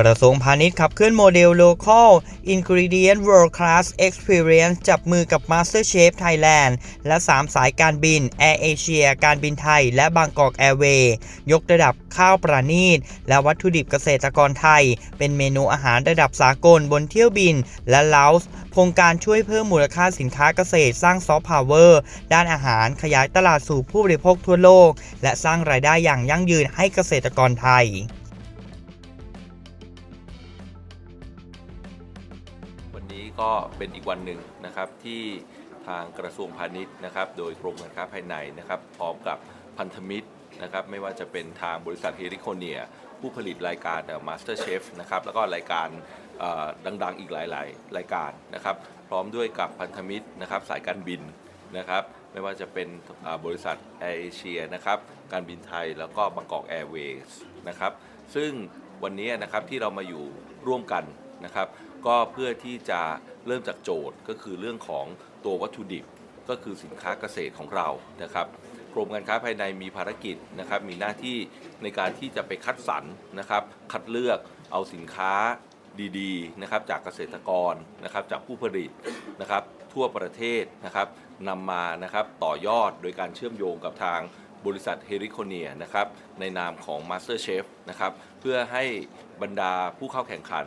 กระทรวงพาณิชย์ขับเคลื่อนโมเดล Local Ingredient World Class Experience จับมือกับ MasterChef Thailand และ 3 สายการบิน Air Asia การบินไทย และบางกอกแอร์เวย์ยกระดับข้าวประณีต และวัตถุดิบเกษตรกรไทย เป็นเมนูอาหารระดับสากลบนเที่ยวบิน และลาส์โครงการช่วยเพิ่มมูลค่าสินค้าเกษตรสร้างซอฟต์พาวเวอร์ด้านอาหารขยายตลาดสู่ผู้บริโภคทั่วโลก และสร้างรายได้อย่างยั่งยืนให้เกษตรกรไทย ก็เป็นอีกวันหนึ่งนะครับที่ทางกระทรวงพาณิชย์นะครับ โดยกรมการค้าภายในนะครับ พร้อมกับพันธมิตรนะครับไม่ว่าจะเป็นทางบริษัทเฮริโคเนีย ผู้ผลิตรายการมาสเตอร์เชฟนะครับแล้วก็รายการดังๆอีกหลายๆ รายการนะครับ พร้อมด้วยกับพันธมิตรนะครับสายการบินนะครับไม่ว่าจะเป็นบริษัทแอร์เอเชียนะครับการบินไทยแล้วก็บางกอกแอร์เวย์นะครับซึ่งวันนี้นะครับที่เรามาอยู่ร่วมกันนะครับ ก็เพื่อที่จะเริ่มจากโจทย์ก็คือเรื่องของตัววัตถุดิบก็คือสินค้าเกษตรของเรานะครับกรมการค้าภายในมีภารกิจนะครับมีหน้าที่ในการที่จะไปคัดสรรนะครับ คัดเลือกเอาสินค้าดีๆนะครับจากเกษตรกรนะครับจากผู้ผลิตนะครับทั่วประเทศนะครับนำมานะครับต่อยอดโดยการเชื่อมโยงกับทางบริษัทเฮริโคเนียนะครับในนามของ Master Chef นะครับเพื่อให้บรรดาผู้เข้าแข่งขัน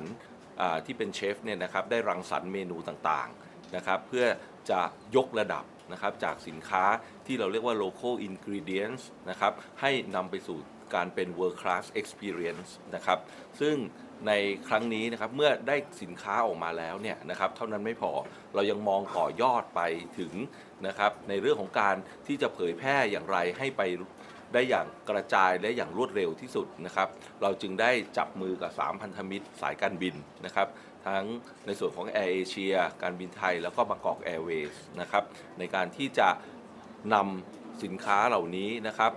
ที่เป็นเชฟเนี่ยนะครับได้รังสรรค์เมนูต่างๆนะครับเพื่อจะยกระดับนะครับจากสินค้าที่เราเรียกว่า local ingredients นะครับให้นำไปสู่การเป็น world class experience นะครับซึ่งในครั้งนี้นะครับเมื่อได้สินค้าออกมาแล้วเนี่ยนะครับเท่านั้นไม่พอเรายังมองต่อยอดไปถึงนะครับในเรื่องของการที่จะเผยแพร่อย่างไรให้ไป ได้อย่างกระจายและอย่างรวดเร็วที่สุดนะครับ เราจึงได้จับมือกับ 3 พันธมิตรสายการบินนะครับ ทั้งในส่วนของ Air Asia การบินไทย แล้วก็บางกอก Airways นะครับ ในการที่จะนำสินค้าเหล่านี้นะครับ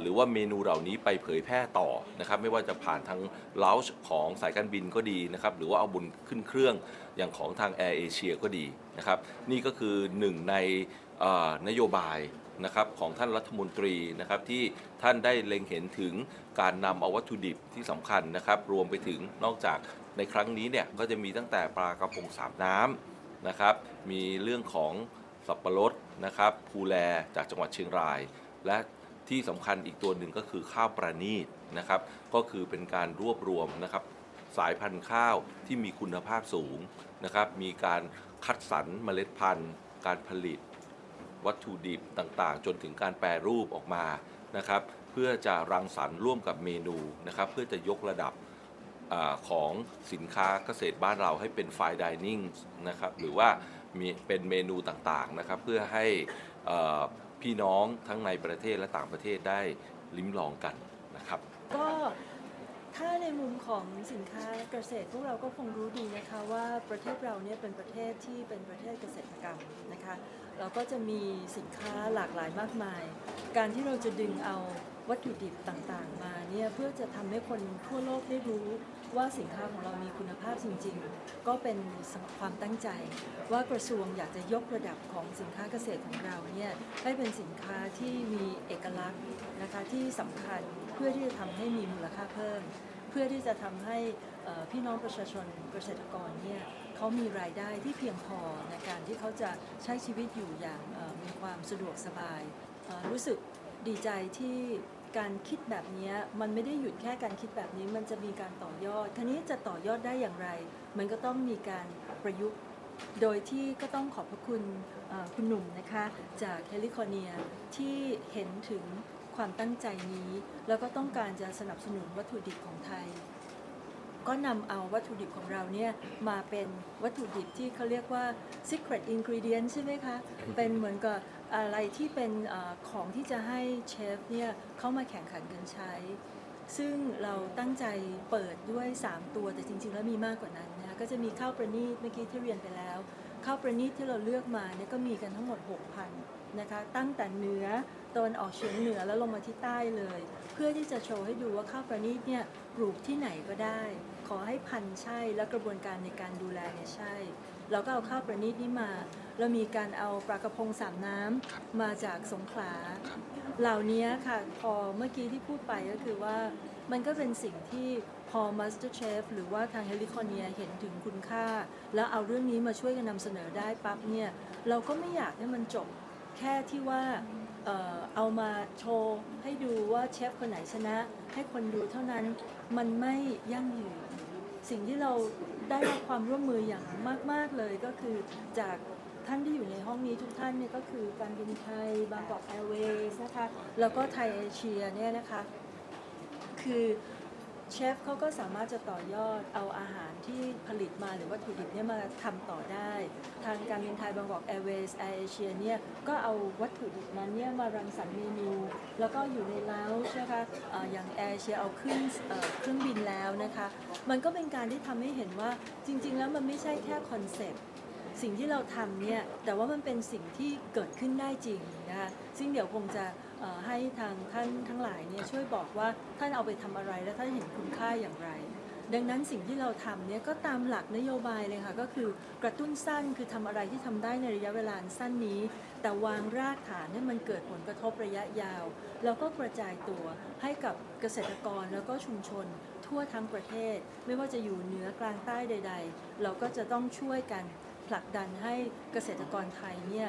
หรือว่าเมนูเหล่านี้ไปเผยแพร่ต่อนะครับ ไม่ว่าจะผ่านทางเลาช์ของสายการบินก็ดีนะครับ หรือว่าเอาบุญขึ้นเครื่องอย่างของทาง Air Asia ก็ดีนะครับ นี่ก็คือหนึ่งในนโยบาย นะครับของท่านรัฐมนตรีนะครับที่ท่านได้เล็งเห็นถึงการนำเอาวัตถุดิบที่สำคัญนะครับ รวมไปถึงนอกจากในครั้งนี้เนี่ยก็จะมีตั้งแต่ปลากระพงสามน้ำนะครับ มีเรื่องของสับปะรดนะครับภูแลจากจังหวัดเชียงราย และที่สำคัญอีกตัวหนึ่งก็คือข้าวประณีตนะครับ ก็คือเป็นการรวบรวมนะครับสายพันธุ์ข้าวที่มีคุณภาพสูงนะครับ มีการคัดสรรเมล็ดพันธุ์ การผลิต วัตถุดิบต่างๆ จนถึงการแปรรูปออกมานะครับ เพื่อจะรังสรรค์ร่วมกับเมนูนะครับ เพื่อจะยกระดับอของสินค้าเกษตรบ้านเราให้เป็นไฟดิเนิ่งนะครับ หรือว่ามีเป็นเมนูต่างๆนะครับ เพื่อให้พี่น้องทั้งในประเทศและต่างประเทศได้ลิ้มลองกันนะครับ ก็ ถ้าในมุมของสินค้าเกษตรพวกเราก็คงรู้ดีนะคะว่าประเทศเราเนี่ยเป็นประเทศที่เป็นประเทศเกษตรกรรมนะคะ เราก็จะมีสินค้าหลากหลายมากมาย การที่เราจะดึงเอา วัตถุดิบต่างๆ มาเนี่ยเพื่อจะทำให้คนทั่วโลกได้รู้ว่าสินค้าของเรามีคุณภาพจริง ๆ ก็เป็นความตั้งใจ ว่ากระทรวงอยากจะยกระดับของสินค้าเกษตรของเราเนี่ยให้เป็นสินค้าที่มีเอกลักษณ์นะคะที่สำคัญเพื่อที่จะทำให้มีมูลค่าเพิ่ม เพื่อที่จะทำให้พี่น้องประชาชนเกษตรกรเนี่ยเขามีรายได้ที่เพียงพอในการที่เขาจะใช้ชีวิตอยู่อย่างมีความสะดวกสบายรู้สึก ดีใจที่การคิดแบบนี้มันไม่ได้หยุดแค่การคิดแบบนี้มันจะมีการต่อยอดทีนี้จะต่อยอดได้อย่างไร มันก็ต้องมีการประยุกต์ โดยที่ก็ต้องขอบพระคุณคุณหนุ่มนะคะ จากแคลิฟอร์เนียที่เห็นถึงความตั้งใจนี้ แล้วก็ต้องการจะสนับสนุนวัตถุดิบของไทย ก็นำเอาวัตถุดิบของเราเนี่ยมาเป็นวัตถุดิบที่เขาเรียกว่า secret ingredient ใช่ไหมคะ เป็นเหมือนกับอะไรที่เป็นเออของที่จะให้เชฟเนี่ยเข้ามาแข่งขันกันใช้ ซึ่งเราตั้งใจเปิดด้วย 3 ตัวแต่จริง ๆ แล้วมีมากกว่านั้นนะคะก็จะมีข้าวประณีตเมื่อกี้ที่เรียนไปแล้ว ข้าวประณีตที่เราเลือกมาเนี่ยก็มีกันทั้งหมด 6,000นะคะตั้งแต่เหนือตะวันออกเฉียงเหนือแล้วลงมาที่ใต้เลย เพื่อที่จะโชว์ให้ดูว่าข้าวประณีตเนี่ยปลูกที่ไหนก็ได้ ขอให้พันธุ์ใช่และกระบวนการในการดูแลเนี่ยใช่ เราก็เอาข้าวประณีตนี้มา เรามีการเอาปลากระพงสามน้ำมาจากสงขลา เหล่านี้ค่ะพอเมื่อกี้ที่พูดไปก็คือว่ามันก็เป็นสิ่งที่พอ MasterChef หรือว่าทาง h e l i c o n i a เห็นถึงคุณค่า แล้วเอาเรื่องนี้มาช่วยกันนำเสนอได้ปั๊บเนี่ย เราก็ไม่อยากให้มันจบแค่ที่ว่าเออเอามาโชว์ให้ดูว่าเชฟคนไหนชนะ ให้คนดูเท่านั้นมันไม่ยั่งยืน สิ่งที่เราได้รับความร่วมมืออย่างมาก ๆ เลยก็คือจาก ท่านที่อยู่ในห้องนี้ทุกท่านเนี่ยก็คือการบินไทยบางกอกแอร์เวย์นะคะ แล้วก็ไทยเอเชียเนี่ยนะคะ คือเชฟเขาก็สามารถจะต่อยอดเอาอาหารที่ผลิตมาหรือวัตถุดิบเนี่ยมาทำต่อได้ ทางการบินไทยบางกอกแอร์เวย์แอร์เอเชียเนี่ยก็เอาวัตถุดิบนั้นเนี่ยมารังสรรค์เมนู แล้วก็อยู่ในเลาใช่ไหมคะเอ่อย่างแอร์เอเชียเอาขึ้นเอ่อเครื่องบินแล้วนะคะ มันก็เป็นการที่ทำให้เห็นว่าจริง ๆ แล้วมันไม่ใช่แค่คอนเซ็ปต์ สิ่งที่เราทำเนี่ยแต่ว่ามันเป็นสิ่งที่เกิดขึ้นได้จริงนะคะซึ่งเดี๋ยวคงจะให้ทางท่านทั้งหลายเนี่ยช่วยบอกว่าท่านเอาไปทำอะไรและท่านเห็นคุณค่าอย่างไร ดังนั้นสิ่งที่เราทำเนี่ยก็ตามหลักนโยบายเลยค่ะก็คือกระตุ้นสั้นคือทำอะไรที่ทำได้ในระยะเวลาสั้นนี้ แต่วางรากฐานให้มันเกิดผลกระทบระยะยาว แล้วก็กระจายตัวให้กับเกษตรกรแล้วก็ชุมชนทั่วทั้งประเทศ ไม่ว่าจะอยู่เหนือกลางใต้ใด ๆ เราก็จะต้องช่วยกัน ผลักดันให้เกษตรกรไทยเนี่ย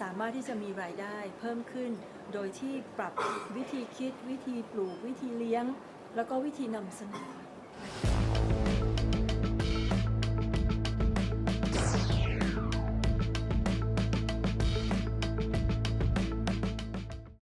สามารถที่จะมีรายได้เพิ่มขึ้น โดยที่ปรับวิธีคิดวิธีปลูกวิธีเลี้ยง แล้วก็วิธีนำเสนอ